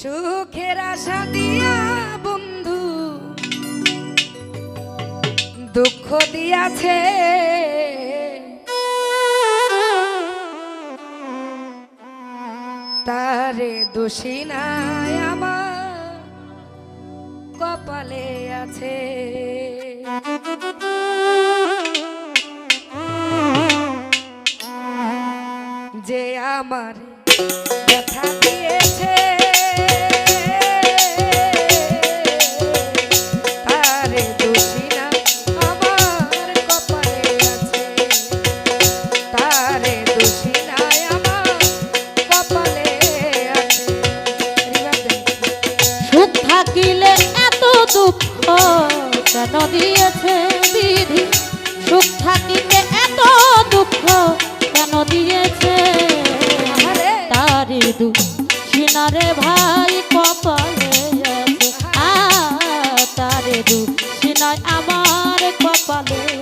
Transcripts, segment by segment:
সুখের আশা দিয়া, বন্ধু। দুঃখ দিয়াছে। তারে দোষী নাই আমার, কপালে আছে। যে আমার ব্যথা দিয়েছে সুখ থাকিলে এত দুঃখ কেন দিয়েছে? আরে! তারি দুঃখ। সিনারে ভাই কপালে আছে। আ তারে দুঃখ। সিনায় আমার কপালে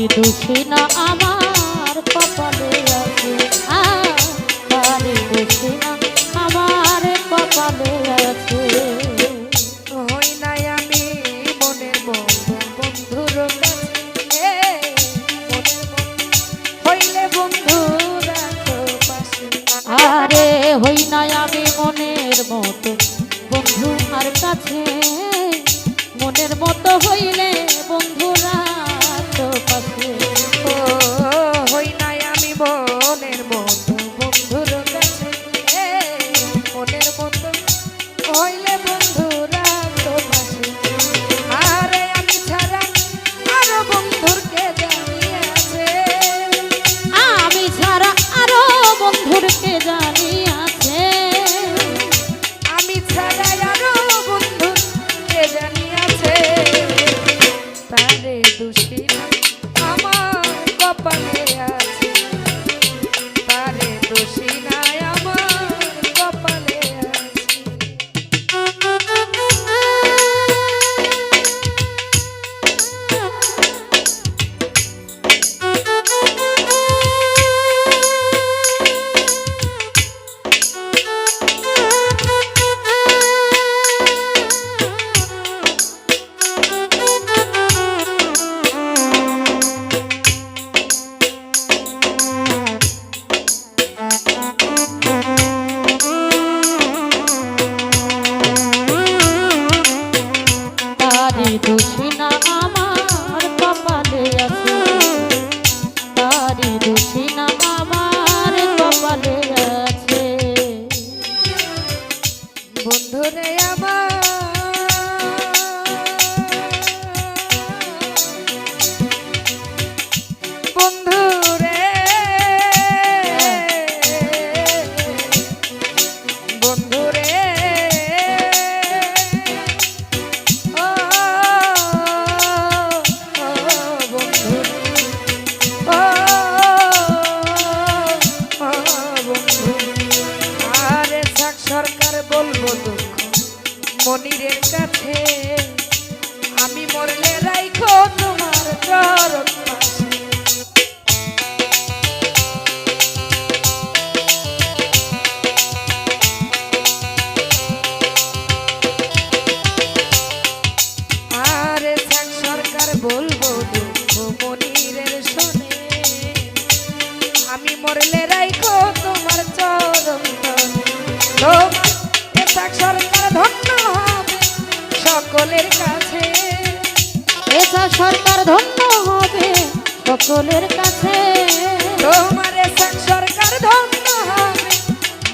তারি আমার কপালে আছে আ, তারি আমার কপালে আছে। হই নাই আমি মনের বন্ধু বন্ধুর কাছে। হইলে বন্ধু আরে হই না আমি মনের মতো বন্ধু আর কাছে। মনের মতো হইলে বন্ধুরা আর বলব দুঃখ মনিরের শোনে। আমি মরলে রাইখো তোমার চরম তোমার সরকার ধন্য হবে সকলের কাছে। এসা সরকার ধন্য হবে সকলের কাছে। তোমার এসা সরকার ধন্য হবে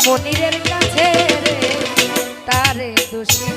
মনিরের কাছে তারে দোষী